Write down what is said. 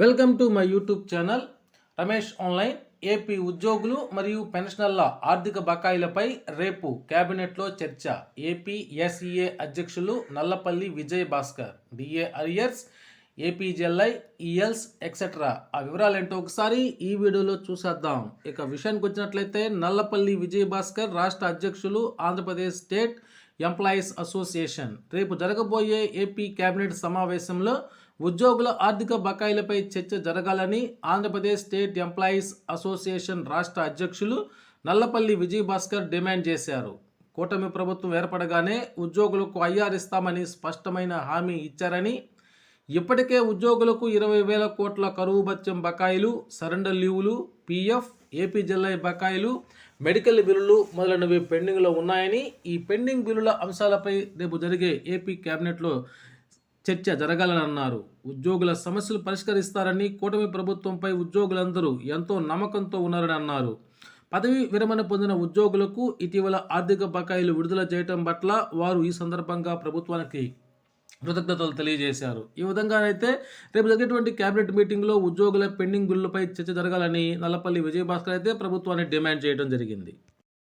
Welcome to my YouTube channel. Ramesh online AP ఉద్యోగులు మరియు పెన్షనర్ల ఆర్థిక బకాయిలపై రేపు కేబినెట్లో చర్చ. ఏపీ ఎస్ఈఏ అధ్యక్షులు Nallapalli Vijay Bhaskar DA arrears APGLI ELs etcetera. ఆ వివరాలు ఏంటో ఒకసారి ఈ వీడియోలో చూసేద్దాం. ఇక విషయానికి వచ్చినట్లయితే నల్లపల్లి విజయభాస్కర్ రాష్ట్ర అధ్యక్షులు ఆంధ్రప్రదేశ్ స్టేట్ ఎంప్లాయీస్ అసోసియేషన్. రేపు జరగబోయే ఏపీ కేబినెట్ సమావేశంలో ఉద్యోగుల ఆర్థిక బకాయిలపై చర్చ జరగాలని ఆంధ్రప్రదేశ్ స్టేట్ ఎంప్లాయీస్ అసోసియేషన్ రాష్ట్ర అధ్యక్షులు నల్లపల్లి విజయభాస్కర్ డిమాండ్ చేశారు. కూటమి ప్రభుత్వం ఏర్పడగానే ఉద్యోగులకు ఐఆర్ ఇస్తామని స్పష్టమైన హామీ ఇచ్చారని ఇప్పటికే ఉద్యోగులకు ఇరవై వేల కోట్ల కరువు బత్యం బకాయిలు సరెండర్ లీవులు పీఎఫ్ ఏపీ జిల్లా బకాయిలు మెడికల్ బిల్లులు మొదలైనవి పెండింగ్లో ఉన్నాయని ఈ పెండింగ్ బిల్లుల అంశాలపై రేపు జరిగే ఏపీ కేబినెట్లో చర్చ జరగాలని అన్నారు ఉద్యోగుల సమస్యలు పరిష్కరిస్తారని కూటమి ప్రభుత్వంపై ఉద్యోగులందరూ ఎంతో నమ్మకంతో ఉన్నారని అన్నారు. పదవి విరమణ పొందిన ఉద్యోగులకు ఇటీవల ఆర్థిక బకాయిలు విడుదల చేయటం పట్ల వారు ఈ సందర్భంగా ప్రభుత్వానికి కృతజ్ఞతలు తెలియజేశారు. ఈ విధంగానైతే రేపు జరిగేటువంటి కేబినెట్ మీటింగ్లో ఉద్యోగుల పెండింగ్ బిల్లులపై చర్చ జరగాలని నల్లపల్లి విజయభాస్కర్ అయితే ప్రభుత్వాన్ని డిమాండ్ చేయడం జరిగింది.